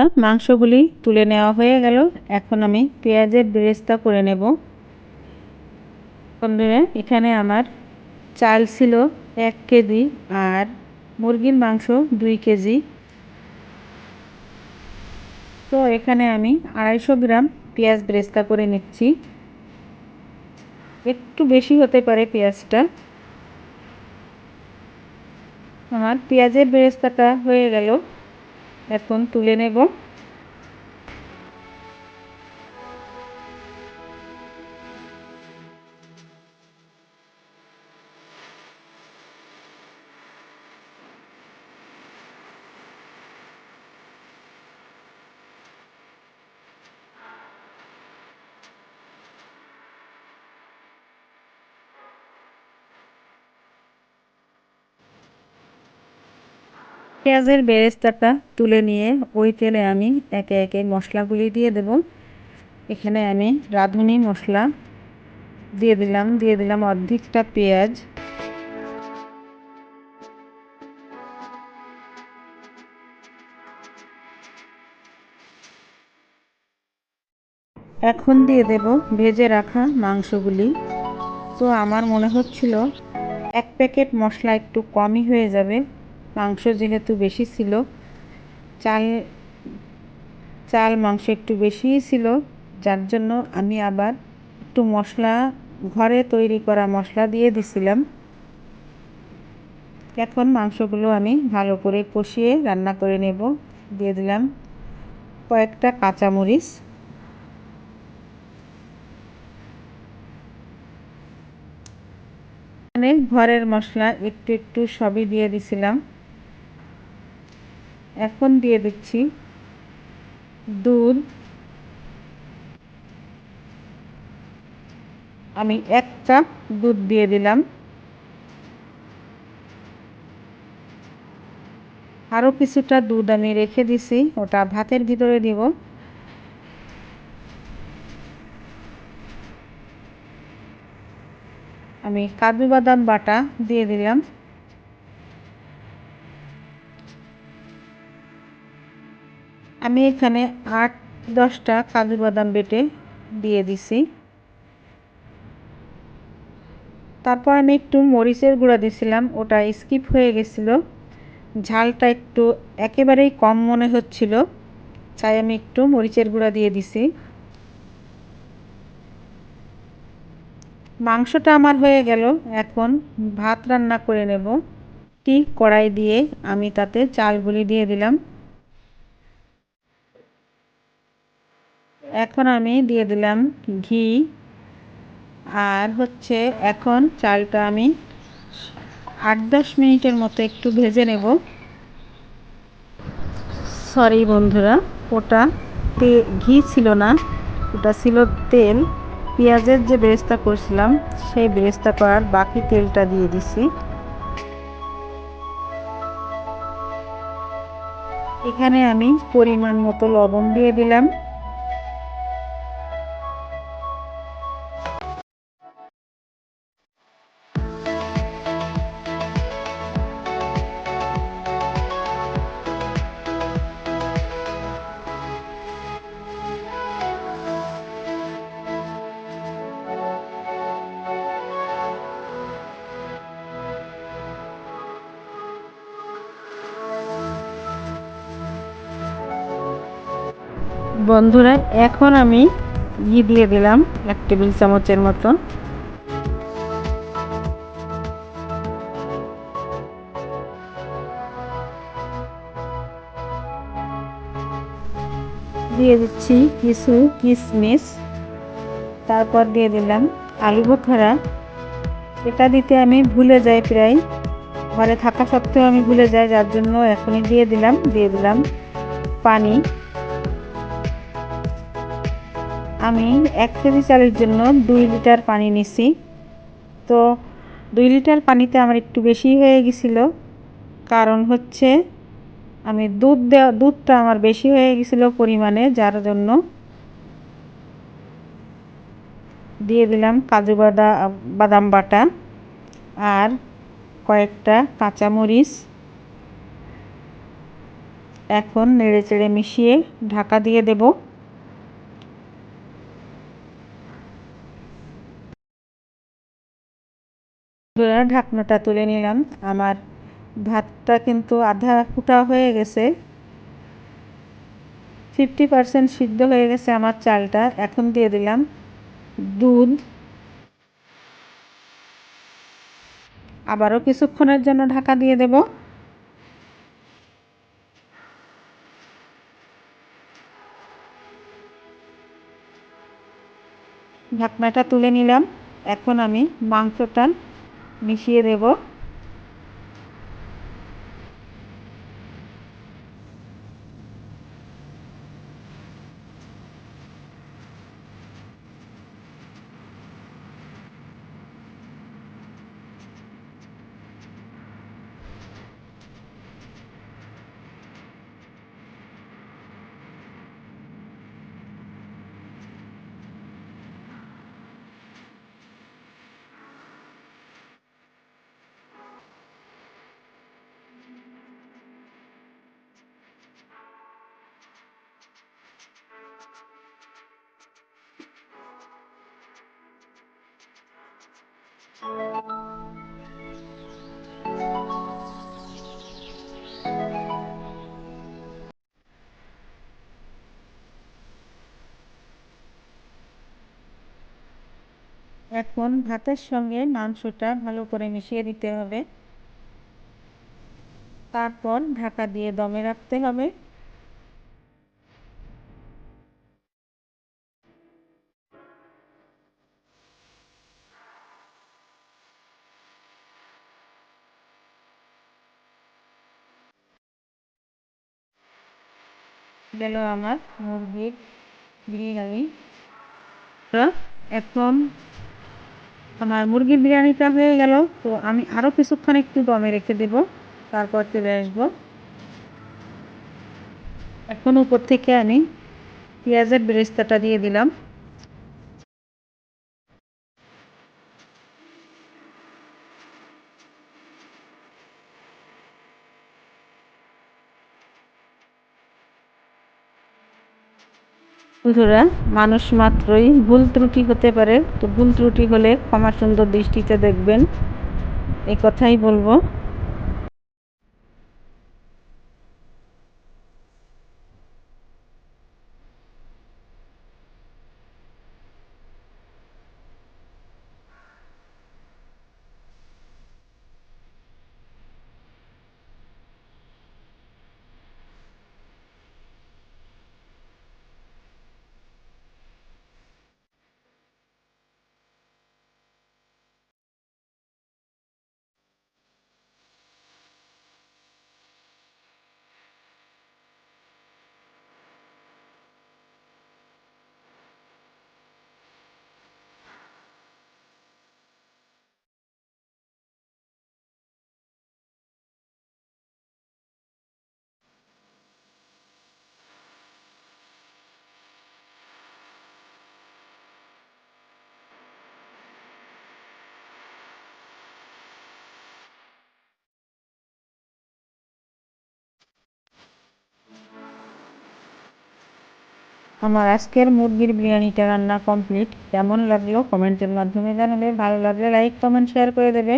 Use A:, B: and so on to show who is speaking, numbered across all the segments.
A: বন্ধুরা মাংসগুলি তুলে নেওয়া হয়ে গেল। এখন আমি পেঁয়াজের বেরেস্তা করে নেব। বন্ধুরা, এখানে আমার চাল ছিল এক কেজি আর মুরগির মাংস দুই কেজি। তো এখানে আমি আড়াইশো গ্রাম পেঁয়াজ বেরেস্তা করে নিচ্ছি। একটু বেশি হতে পারে পেঁয়াজটা। আমার পেঁয়াজের বেরেস্তাটা হয়ে গেল। এখন তুলে নেব। পেঁয়াজের বেরেস্তাটা তুলে নিয়ে ওই তেলে আমি একে একে মশলাগুলি দিয়ে দেব। এখানে আমি রাঁধুনি মশলা দিয়ে দিলাম দিয়ে দিলাম অর্ধেকটা পেঁয়াজ। এখন দিয়ে দেব ভেজে রাখা মাংসগুলি। তো আমার মনে হচ্ছিল এক প্যাকেট মশলা একটু কমই হয়ে যাবে। মাংস যেহেতু বেশি ছিল, চাল চাল মাংস একটু বেশিই ছিল, যার জন্য আমি আবার একটু মশলা ঘরে তৈরি করা মশলা দিয়ে দিছিলাম। এখন মাংসগুলো আমি ভালো করে কষিয়ে রান্না করে নেব। দিয়ে দিলাম কয়েকটা কাঁচামরিচ। এখানে ঘরের মশলা একটু একটু সবই দিয়ে দিছিলাম। এখন দিয়ে দিচ্ছি দুধ। আমি এক চাপ দুধ দিয়ে দিলাম। আরও কিছুটা দুধ আমি রেখে দিছি, ওটা ভাতের ভিতরে দিব। আমি কাজু বাদাম বাটা দিয়ে দিলাম। আমি এখানে আট, দশটা কাজু বাদাম বেটে দিয়ে দিছি। তারপর আমি একটু মরিচের গুঁড়া দিছিলাম, ওটা স্কিপ হয়ে গেছিল। ঝালটা একটু একেবারেই কম মনে হচ্ছিল, তাই আমি একটু মরিচের গুঁড়া দিয়ে দিছি। মাংসটা আমার হয়ে গেল, এখন ভাত রান্না করে নেব। টি কড়াই দিয়ে আমি তাতে চালগুলি দিয়ে দিলাম। এখন আমি দিয়ে দিলাম ঘি, আর হচ্ছে এখন চালটা আমি আট দশ মিনিটের মতো একটু ভেজে নেব। সরি বন্ধুরা, ওটা তে, ঘি ছিল না, ওটা ছিল তেল। পেঁয়াজের যে বেরেস্তা করছিলাম, সেই বেরেস্তা করার বাকি তেলটা দিয়ে দিছি। এখানে আমি পরিমাণ মতো লবণ দিয়ে দিলাম। বন্ধুরা, এখন আমি ঘি দিয়ে দিলাম এক টেবিল চামচের মতো দিয়ে দিচ্ছি কিছু কিশমিশ তারপর দিয়ে দিলাম আলু বোখারা এটা দিতে আমি ভুলে যাই প্রায়। ঘরে থাকা সত্ত্বেও আমি ভুলে যাই, যার জন্য এখনই দিয়ে দিলাম। দিয়ে দিলাম পানি। আমি এক কেজি চালের জন্য দুই লিটার পানি নিছি। তো দুই লিটার পানিতে আমার একটু বেশি হয়ে গেছিল। কারণ হচ্ছে আমি দুধ দেওয়া, দুধটা আমার বেশি হয়ে গেছিল পরিমাণে, যার জন্য দিয়ে দিলাম কাজু বাদাম বাদাম বাটা আর কয়েকটা কাঁচামরিচ। এখন নেড়ে চেড়ে মিশিয়ে ঢাকা দিয়ে দেব। ঢাকনাটা তুলে নিলাম। আমার ভাতটা কিন্তু আধা ফুটা হয়ে গেছে। ফিফটি পারসেন্ট সিদ্ধ হয়ে গেছে আমার চালটা। এখন দিয়ে দিলাম দুধ। আবারও কিছুক্ষণের জন্য ঢাকা দিয়ে দেব। ঢাকনাটা তুলে নিলাম। এখন আমি মাংসটা মিশিয়ে দেব। এখন ভাতের সঙ্গে মাংসটা ভালো করে মিশিয়ে দিতে হবে। তারপর ঢাকা দিয়ে দমে রাখতে হবে। গেল আমার মুরগির বিরিয়ানি এখন আমার মুরগির বিরিয়ানিটা হয়ে গেল তো আমি আরও কিছুক্ষণ একটু দমে রেখে দেব তারপর চলে আসব এখন উপর থেকে আমি পেঁয়াজের বেরেস্তাটা দিয়ে দিলাম বন্ধুরা, মানুষ মাত্রই ভুল ত্রুটি হতে পারে। তো ভুল ত্রুটি হলে ক্ষমা সুন্দর দৃষ্টিতে দেখবেন। এই কথাই বলব। আমার আজকের মুরগির বিরিয়ানিটা রান্না কমপ্লিট কেমন লাগল কমেন্টের মাধ্যমে জানাবে। ভালো লাগলে লাইক কমেন্ট শেয়ার করে দেবে।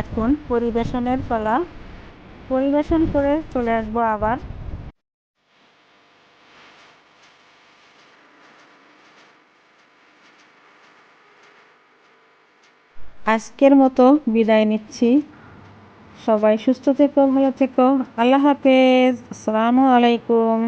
A: এখন পরিবেশনের পালা। পরিবেশন করে চলে আসব আবার। আজকের মতো বিদায় নিচ্ছি। সবাই সুস্থ থেকো, ভালো থেকো। আল্লাহ হাফেজ। আসসালামু আলাইকুম।